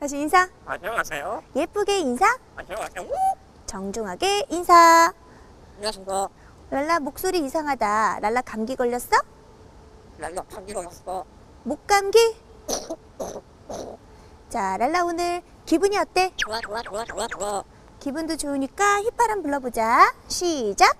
다시 인사. 안녕하세요. 예쁘게 인사. 안녕하세요. 정중하게 인사. 안녕하십니까. 랄라 목소리 이상하다. 랄라 감기 걸렸어? 랄라 감기로 왔어. 목감기? 자, 랄라 오늘 기분이 어때? 좋아 좋아 좋아 좋아 좋아. 기분도 좋으니까 휘파람 불러보자. 시작.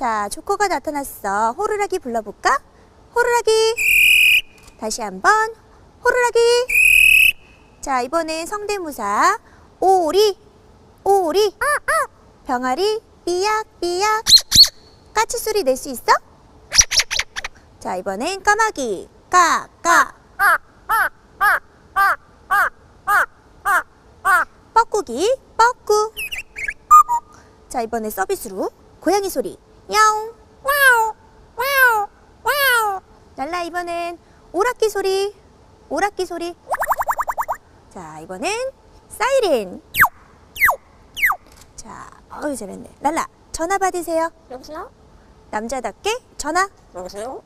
자, 조커가 나타났어. 호루라기 불러볼까? 호루라기. 다시 한번. 호루라기. 자, 이번엔 성대모사. 오리. 오리. 병아리. 삐약삐약. 까치 소리 낼 수 있어? 자, 이번엔 까마귀. 까, 까. 뻐꾸기. 뻐꾸. 자, 이번에 서비스로 고양이 소리. 야옹. 와우. 와우. 와우. 랄라, 이번엔 오락기 소리. 오락기 소리. 자, 이번엔 사이렌. 자, 어우, 잘했네. 랄라, 전화 받으세요. 여보세요? 남자답게 전화. 여보세요?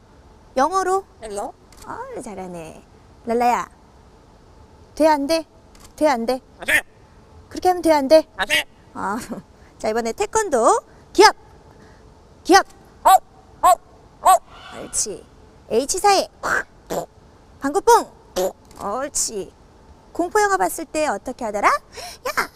영어로. 헬로? 아, 잘하네. 랄라야. 돼, 안 돼? 돼, 안 돼? 아재 그렇게 하면 돼, 안 돼? 아재. 아, 자, 이번에 태권도. 기합! 기합! 어? 어? 어? 옳지. H사에. 방구뽕! 옳지. 공포 영화 봤을 때 어떻게 하더라? 야!